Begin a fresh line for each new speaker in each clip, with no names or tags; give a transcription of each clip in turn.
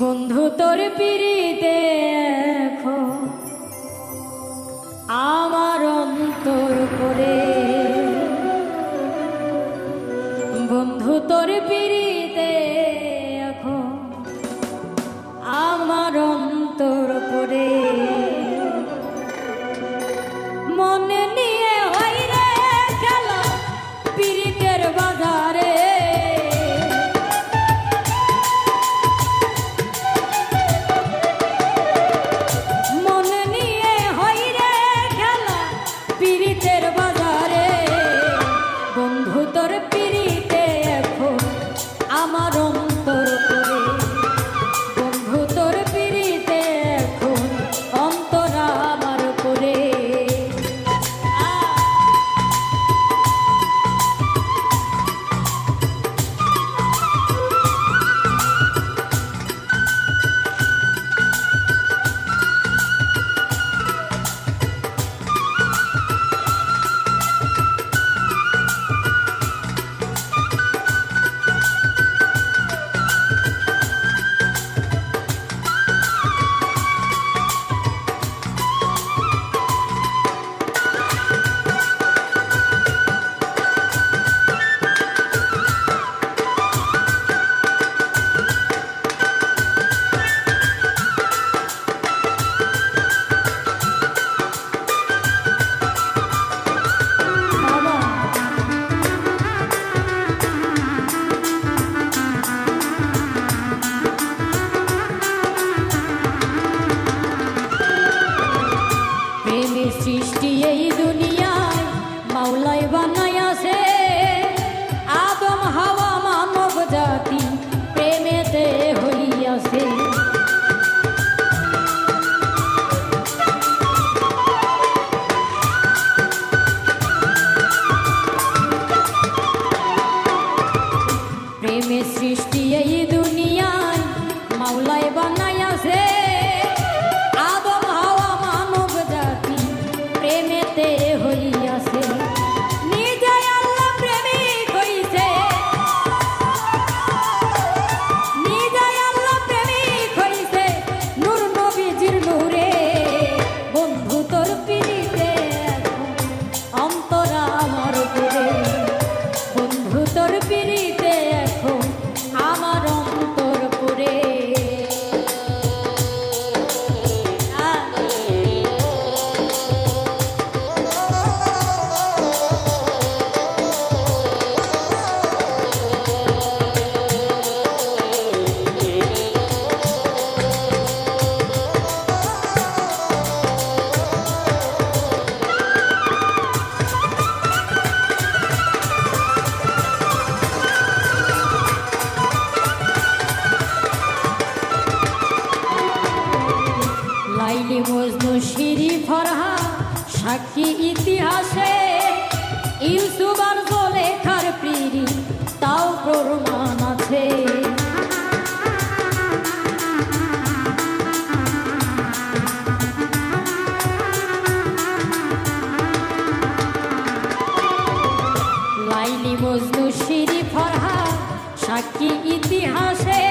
বন্ধু তোর পিড়িতে দেখো। আমার অন্তর করে। বন্ধু তোর পিড়িতে দেখো। আমার অন্তর darip সৃষ্টি এই দুনিয়ায় মাওলায় আলী মজনু শিরি ফরহা সাক্ষী ইতিহাসে ইউসুবার আর লেখার তাও প্রমাণ আছে। লাইলি মজনু শিরি ফরহা সাক্ষী ইতিহাসে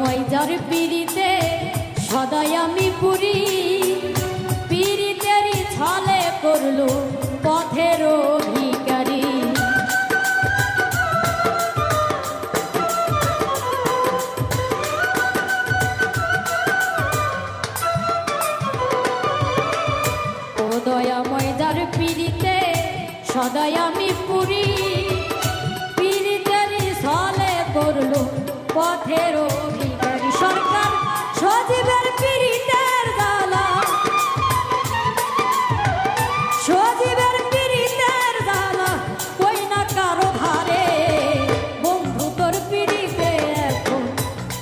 ময়দার পিড়িতে, সদাই আমি পুরি। পিড়িতেরই ছলে করল পথের ভিকারি ও দয়া ময়দার পিড়িতে, সদাই আমি পুরি। পিড়িতেরই ছলে করল পথের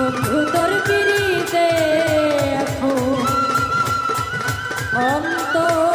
বন্ধু তোর পিড়িতে এখন অন্তর